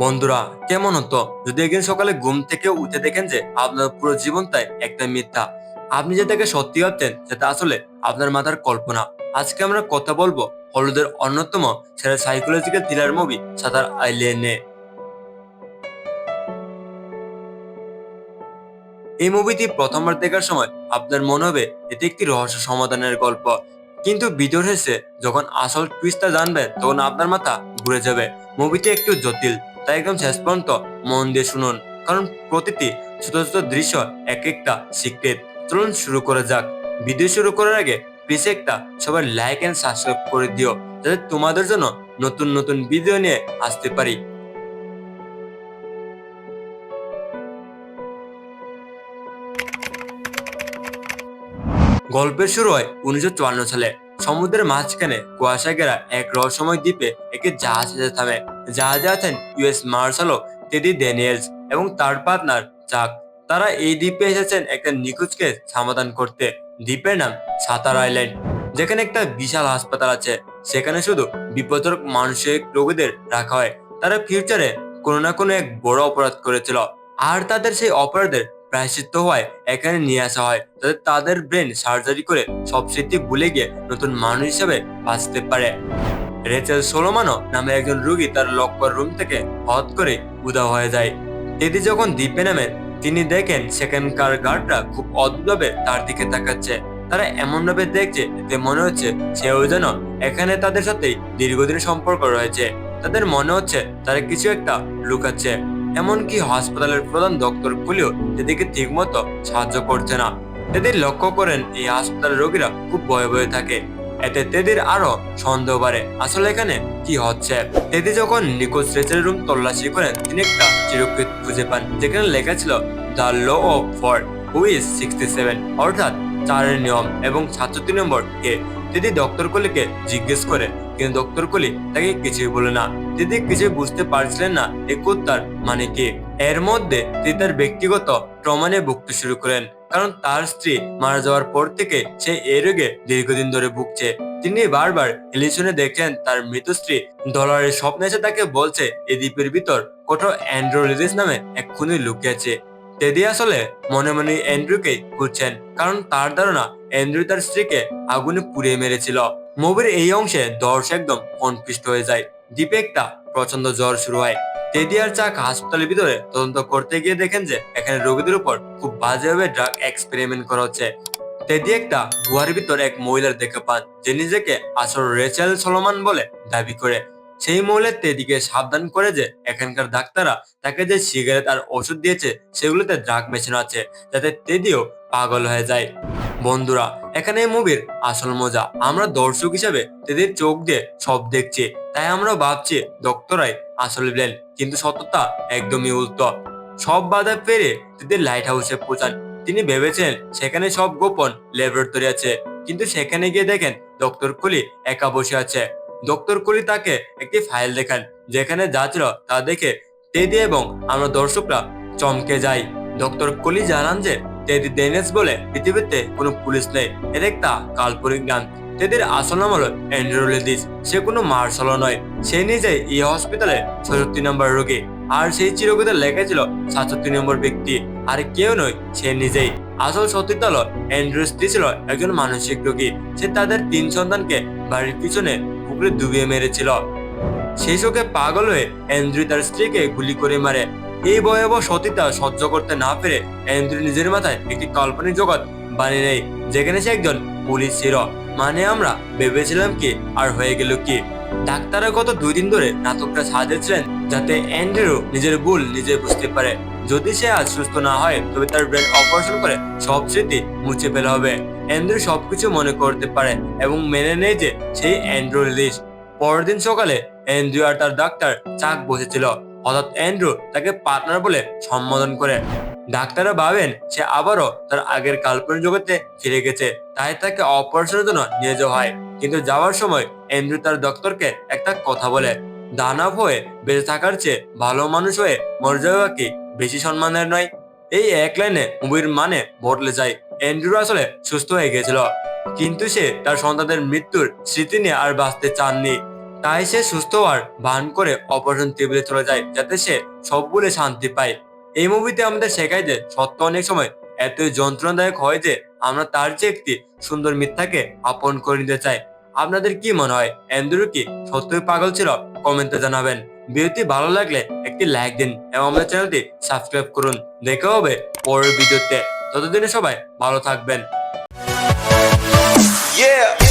বন্ধুরা, কেমন হতো যদি একদিন সকালে ঘুম থেকে উঠে দেখেন যে আপনার পুরো জীবনটাই একটা মিথ্যা? আপনি যেটাকে সত্যি ভাবছেন, সেটা আসলে আপনার মাথার কল্পনা। আজকে আমরা কথা বলব হলুদের অন্যতম সেরা সাইকোলজিক্যাল থ্রিলার মুভি সাতার আইল্যান্ডে এই মুভিটি প্রথমবার দেখার সময় আপনার মনে হবে এটি একটি রহস্য সমাধানের গল্প। কিন্তু ভিডিও শেষে যখন আসল টুইস্টটা জানবেন, তখন আপনার মাথা ঘুরে যাবে। মুভিটি একটু জটিল। তাই একদম শেষ পর্যন্ত মন দিয়ে শুনুন। কারণ প্রতিটি ছোট ছোট দৃশ্য এক একটা সিক্রেট চলুন শুরু করা যাক। ভিডিও শুরু করার আগে প্লিজ একটা সবাই লাইক এন্ড সাবস্ক্রাইব করে দিও, যাতে তোমাদের জন্য নতুন নতুন ভিডিও নিয়ে আসতে পারি। গল্পের শুরু হয় উনিশশো চুয়ান্ন সালে। সমুদ্রের মাঝখানে কুয়াশা ঘেরা এক রহস্যময় দ্বীপে একটি জাহাজ থামে। জাহাজে আছেন ইউএস মার্শাল টেডি ড্যানিয়েলস এবং তার পার্টনার চাক তারা এই দ্বীপে এসেছেন একটা নিখোঁজকে সমাধান করতে। দ্বীপের নাম সাতার আইল্যান্ড যেখানে একটা বিশাল হাসপাতাল আছে। সেখানে শুধু বিপজ্জনক মানসিক রোগীদের রাখা হয়। তারা ফিউচারে কোনো না কোনো এক বড় অপরাধ করেছিল। আর তাদের সেই অপরাধের প্রায়শ্চিত্ত হওয়ায় এখানে নিয়ে আসা হয়, যাতে তাদের ব্রেন সার্জারি করে সব স্মৃতি ভুলে গিয়ে নতুন মানুষ হিসেবে বাঁচতে পারে। রেচেল সোলোমানো নামে একজন রুগী তার লক্ষ্য রুম থেকে হঠাৎ করে উদাও হয়ে যায়। টেডি যখন দ্বীপে নামে, তিনি দেখেন সেখানকার গার্ডরা খুব অদ্ভুতভাবে তার দিকে তাকাচ্ছে। তারা এমন ভাবে দেখছে এতে মনে হচ্ছে সেও যেন এখানে তাদের সাথে দীর্ঘদিন সম্পর্ক রয়েছে। তাদের মনে হচ্ছে তারা কিছু একটা লুকাচ্ছে। এমনকি হাসপাতালের প্রধান ডক্টর পুলিও এদিকে ঠিকমতো সাহায্য করছে না। এদের লক্ষ্য করেন এই হাসপাতালের রোগীরা খুব ভয়ে ভয়ে থাকে। এতে তেদির আরও সন্দেহ বাড়ে। আসলে এখানে কি হচ্ছে? তেদি যখন নিকোজ রেচের রুম তল্লাশি করেন তিনি একটা চিরকৃত খুঁজে পান, যেখানে লেখা ছিল, দ্য ল অফ ফর হুইজ সিক্সটি সেভেন অর্থাৎ চারের নিয়ম, এবং সাতষট্টি নম্বর কে। দিদি ডক্টর কলিকে জিজ্ঞেস করে, কিন্তু ডক্টর কলি তাকে কিছুই বলে না। দিদি কিছুই বুঝতে পারছিলেন না এই কুত্তার মানে কি? এর মধ্যে তিনি তার ব্যক্তিগত ট্রমা নিয়ে ভুগতে শুরু করেন। কারণ তার স্ত্রী মারা যাওয়ার পর থেকে সে এই রোগে দীর্ঘদিন ধরে ভুগছে। তিনি বারবার টেলিভিশনে দেখেন তার মৃত স্ত্রী ডলারের স্বপ্নে এসে তাকে বলছে এই দ্বীপের ভিতর কোথাও অ্যান্ড্রোলিডিস নামে এক খুনি লুকিয়েছে টেডি আসলে মনে মনে অ্যান্ড্রুকে খুঁজছেন, কারণ তার ধারণা অ্যান্ড্রু তার স্ত্রীকে আগুনে পুড়িয়ে মেরেছিল। মুভির এই অংশে দর্শক একদম কনফিস্ট হয়ে যায়। দ্বীপে একটা প্রচণ্ড জ্বর শুরু হয়। টেডি আর চাক হাসপাতালের ভিতরে তদন্ত করতে গিয়ে দেখেন যে এখানে রোগীদের উপর খুব বাজেভাবে ড্রাগ এক্সপেরিমেন্ট করা হচ্ছে। টেডি একটা গুহার ভিতরে এক মহিলার দেখে পান যে নিজেকে আসল রেচেল সলমান বলে দাবি করে। সেই মহিলা টেডিকে সাবধান করে যে এখানকার ডাক্তাররা তাকে যে সিগারেট আর ওষুধ দিয়েছে সেগুলোতে ড্রাগ মেশানো আছে, যাতে টেডিও পাগল হয়ে যায়। বন্ধুরা, এখানে মুভির আসল মজা। আমরা দর্শক হিসেবে তাদের চোখ দিয়ে সব দেখছি। তাই আমরা ভাবছি ডক্টরাই আসল ব্লেন কিন্তু সত্যতা একদমই উল্টো। সব বাধা পেরে তাদের লাইট হাউসে পৌঁছান। তিনি ভেবেছেন সেখানে সব গোপন ল্যাবরেটরি আছে, কিন্তু সেখানে গিয়ে দেখেন ডক্টর কুলি একা বসে আছে। ডক্টর কুলি তাকে একটি ফাইল দেখান, যেখানে যা ছিল তা দেখে টেডি এবং আমরা দর্শকরা চমকে যাই। ডক্টর কুলি জানান যে টেডি ডেনেস বলে পৃথিবীতে কোনো পুলিশ নেই এর একটা কাল্পনিক গান। টেডির আসল নাম হলো অ্যান্ড্রোলিডিস সে কোনো মার্শালও নয়। সে নিজেই এই হসপিটালে ছষট্টি নম্বর রোগী, আর সেই চিরকুতে লেখা ছিল সাতষট্টি নম্বর ব্যক্তি, আর কেউ নয়, সে নিজেই। আসল সত্যিটা হলো অ্যান্ড্রু স্ত্রী ছিল একজন মানসিক রোগী। সে তাদের তিন সন্তানকে বাড়ির পিছনে পুকুরে ডুবিয়ে মেরেছিল। সেই শোকে পাগল হয়ে অ্যান্ড্রু তার স্ত্রীকে গুলি করে মারে। এই ভয়াবহ সতীতা সহ্য করতে না পেরে অ্যান্ড্রু নিজের মাথায় একটি কাল্পনিক জগৎ বানিয়ে নেয়, যেখানে সে একজন পুলিশ ছিল মানে আমরা ভেবেছিলাম কি আর হয়ে গেল কি। ডাক্তাররা গত দুই দিন ধরে নাটকটা সাজিয়েছিলেন যাতে অ্যান্ড্রু নিজের ভুল নিজে বুঝতে পারে। যদি সে আজ সুস্থ না হয়, তবে তার ব্রেন অপারেশন করে সব স্মৃতি মুছে ফেলা হবে। অ্যান্ড্রু সবকিছু মনে করতে পারে এবং মেনে নেয় যে সেই অ্যান্ড্রু লিস পরের দিন সকালে অ্যান্ড্রু আর তার ডাক্তার চাক বসেছিল। হঠাৎ অ্যান্ড্রু তাকে পার্টনার বলে সম্বোধন করে। ডাক্তাররা ভাবেন সে আবারও তার আগের কাল্পনিক জগতে ফিরে গেছে, তাই তাকে অপারেশনের জন্য নিয়ে যাওয়া হয়। কিন্তু যাওয়ার সময় অ্যান্ড্রু তার ডক্টরকে একটা কথা বলে, দানব হয়ে বেঁচে থাকার চেয়ে ভালো মানুষ হয়ে মরে যাওয়া কি বেশি সম্মানের নয়? এই এক লাইনে মুভির মানে বদলে যায়। অ্যান্ড্রু আসলে সুস্থ হয়ে গেছিল কিন্তু সে তার সন্তানদের মৃত্যুর স্মৃতি নিয়ে আর বাঁচতে চাননি। তাই সে সুস্থ হওয়ার ভান করে অপারেশন টেবিলে চলে যায়, যাতে সে সব বলে শান্তি পায়। এই মুভিতে আমাদের শেখায় যে সত্য অনেক সময় এতই যন্ত্রণাদায়ক হয় যে আমরা তার চেয়ে একটি সুন্দর মিথ্যাকে আপন করে নিতে চাই। আপনাদের কি মনে হয়? অ্যান্ড্রু কি সত্যই পাগল ছিল? কমেন্টে জানাবেন। ভিডিওটি ভালো লাগলে একটি লাইক দিন এবং আমাদের চ্যানেলটি সাবস্ক্রাইব করুন। দেখা হবে পরের ভিডিওতে। ততদিনে সবাই ভালো থাকবেন। Yeah.